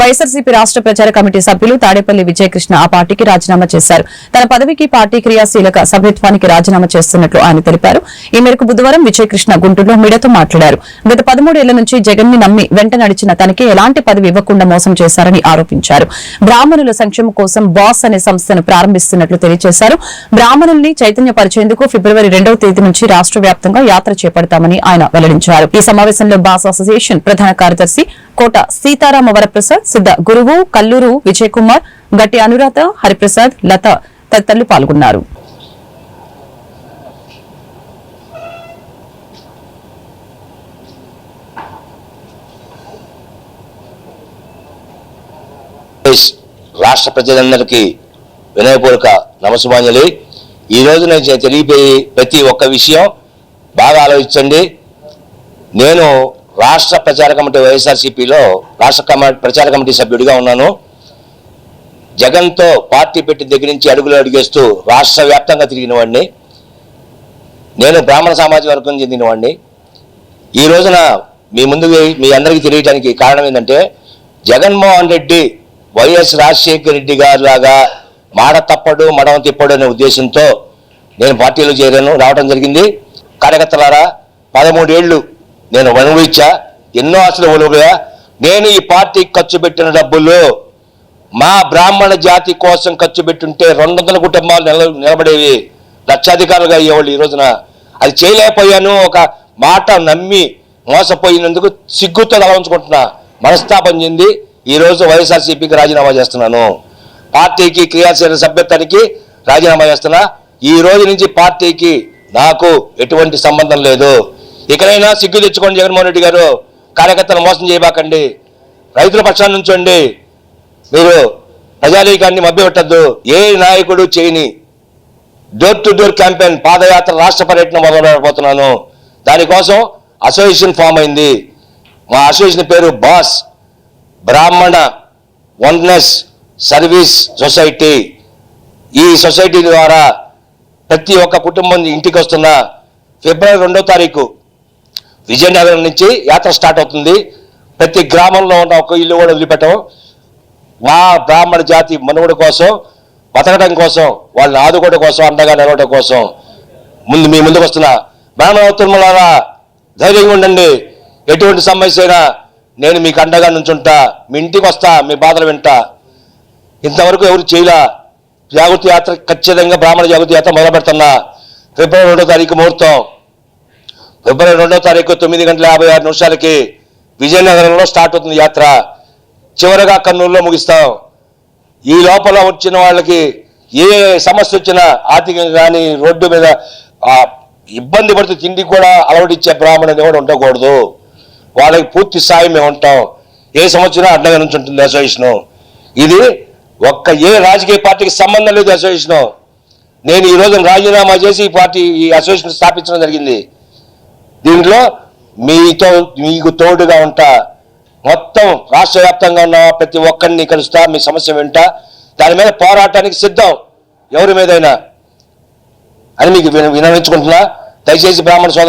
వైఎస్ఆర్సీపీ రాష్ట ప్రచార కమిటీ సభ్యులు తాడేపల్లి విజయకృష్ణ ఆ పార్టీకి రాజీనామా చేశారు. తన పదవికి పార్టీ క్రియాశీలక సభ్యత్వానికి రాజీనామా చేస్తున్నట్లు ఆయన తెలిపారు. ఈ మేరకు బుధవారం విజయకృష్ణ గుంటూరులో మీడియాతో మాట్లాడారు. గత పదమూడేళ్ళ నుంచి జగన్ని నమ్మి వెంట నడిచిన తనకి ఎలాంటి పదవి ఇవ్వకుండా మోసం చేశారని ఆరోపించారు. బ్రాహ్మణుల సంక్షేమం కోసం బాస్ అనే సంస్థను ప్రారంభిస్తున్నట్లు తెలియజేశారు. బ్రాహ్మణుల్ని చైతన్యపరిచేందుకు ఫిబ్రవరి రెండవ తేదీ నుంచి రాష్ట్ర వ్యాప్తంగా యాత్ర చేపడతామని ఆయన వెల్లడించారు. ఈ సమావేశంలో బాస్ అసోసియేషన్ ప్రధాన కార్యదర్శి కోట సీతారామ వరప్రసాద్ సిద్ధ గురువు కల్లూరు విజయ్ కుమార్ గట్టి అనురాధ హరిప్రసాద్ లత తదితరులు పాల్గొన్నారు. రాష్ట్ర ప్రజలందరికీ వినయపూర్వక నమస్సుమాంజలి. ఈ రోజు నేను తెలియపోయి ప్రతి ఒక్క విషయం బాగా ఆలోచించండి. నేను రాష్ట్ర ప్రచార కమిటీ వైఎస్ఆర్సీపీలో రాష్ట్ర కమ ప్రచార కమిటీ సభ్యుడిగా ఉన్నాను. జగన్తో పార్టీ పెట్టి దగ్గర నుంచి అడుగులు అడిగేస్తూ రాష్ట్ర వ్యాప్తంగా తిరిగిన వాడిని. నేను బ్రాహ్మణ సామాజిక వర్గం చెందిన వాడిని. ఈ రోజున మీ ముందు మీ అందరికీ తెలియటానికి కారణం ఏంటంటే జగన్మోహన్ రెడ్డి వైఎస్ రాజశేఖర రెడ్డి గారు లాగా మాట తప్పడు మడమ తిప్పడు అనే ఉద్దేశంతో నేను పార్టీలో చేరాను రావడం జరిగింది. కార్యకర్తలారా పదమూడేళ్ళు నేను అనుభవించా ఎన్నో ఆశలు ఒలుగుయా నేను ఈ పార్టీకి ఖర్చు పెట్టిన డబ్బులు మా బ్రాహ్మణ జాతి కోసం ఖర్చు పెట్టుంటే రెండు వందల కుటుంబాలు నిల నిలబడేవి. లక్షాధికారులుగా అయ్యేవాళ్ళు ఈ రోజున. అది చేయలేకపోయాను ఒక మాట నమ్మి మోసపోయినందుకు సిగ్గుతో తలవంచుకుంటున్నా. మనస్తాపం చెంది ఈ రోజు వైఎస్ఆర్సీపీకి రాజీనామా చేస్తున్నాను. పార్టీకి క్రియాశీల సభ్యత్వానికి రాజీనామా చేస్తున్నా. ఈ రోజు నుంచి పార్టీకి నాకు ఎటువంటి సంబంధం లేదు. ఇకనైనా సిగ్గు తెచ్చుకోండి జగన్మోహన్ రెడ్డి గారు. కార్యకర్తలు మోసం చేయబాకండి. రైతుల పక్షాన్ని నుంచోండి. మీరు ప్రజానీకాన్ని మభ్యపెట్టద్దు. ఏ నాయకుడు చేయని door to door campaign padayatra రాష్ట్ర పర్యటన మొదలబోతున్నాను దానికోసం అసోసియేషన్ ఫామ్ అయింది. మా అసోసియేషన్ పేరు boss Brahmana oneness service society. ఈ సొసైటీ ద్వారా ప్రతి ఒక్క కుటుంబం ఇంటికి వస్తున్న ఫిబ్రవరి రెండో తారీఖు విజయనగరం నుంచి యాత్ర స్టార్ట్ అవుతుంది. ప్రతి గ్రామంలో ఉన్న ఒక ఇల్లు కూడా వదిలిపెట్టం. మా బ్రాహ్మణ జాతి మనుగడ కోసం బతకడం కోసం వాళ్ళని ఆదుకోవడం కోసం అండగా నిలవడం కోసం ముందు మీ ముందుకు వస్తున్నా బ్రాహ్మణ ఉత్తర్మలారా ధైర్యంగా ఉండండి. ఎటువంటి సమస్య అయినా నేను మీకు అండగా నుంచుంటా మీ ఇంటికి వస్తా మీ బాధలు వింటా. ఇంతవరకు ఎవరు చేయలా? జాగృతి యాత్ర ఖచ్చితంగా బ్రాహ్మణ జాగృతి యాత్ర మొదలు పెడుతున్నా ఫిబ్రవరి రెండో తారీఖు ముహూర్తం. ఫిబ్రవరి రెండో తారీఖు తొమ్మిది గంటల యాభై ఆరు నిమిషాలకి విజయనగరంలో స్టార్ట్ అవుతుంది యాత్ర. చివరగా కర్నూలులో ముగిస్తాం. ఈ లోపల వచ్చిన వాళ్ళకి ఏ సమస్య వచ్చినా ఆర్థికంగా కానీ రోడ్డు మీద ఇబ్బంది పడుతూ తిండి కూడా అలవడిచ్చే బ్రాహ్మణుని కూడా ఉండకూడదు. వాళ్ళకి పూర్తి సాయం మేము ఉంటాం. ఏ సంవత్సరం అడ్డగా నుంచి ఉంటుంది అసోసియేషన్. ఇది ఒక్క ఏ రాజకీయ పార్టీకి సంబంధం లేదు అసోసియేషన్. నేను ఈ రోజు రాజీనామా చేసి ఈ పార్టీ ఈ అసోసియేషన్ స్థాపించడం జరిగింది. దీంట్లో మీతో మీకు తోడుగా ఉంటా. మొత్తం రాష్ట్ర వ్యాప్తంగా ఉన్న ప్రతి ఒక్కరిని కలుస్తా మీ సమస్య వింటా. దాని మీద పోరాటానికి సిద్ధం. ఎవరి మీదైనా. అని మీకు విన వినవించుకుంటున్నా. దయచేసి బ్రాహ్మణ సోదరు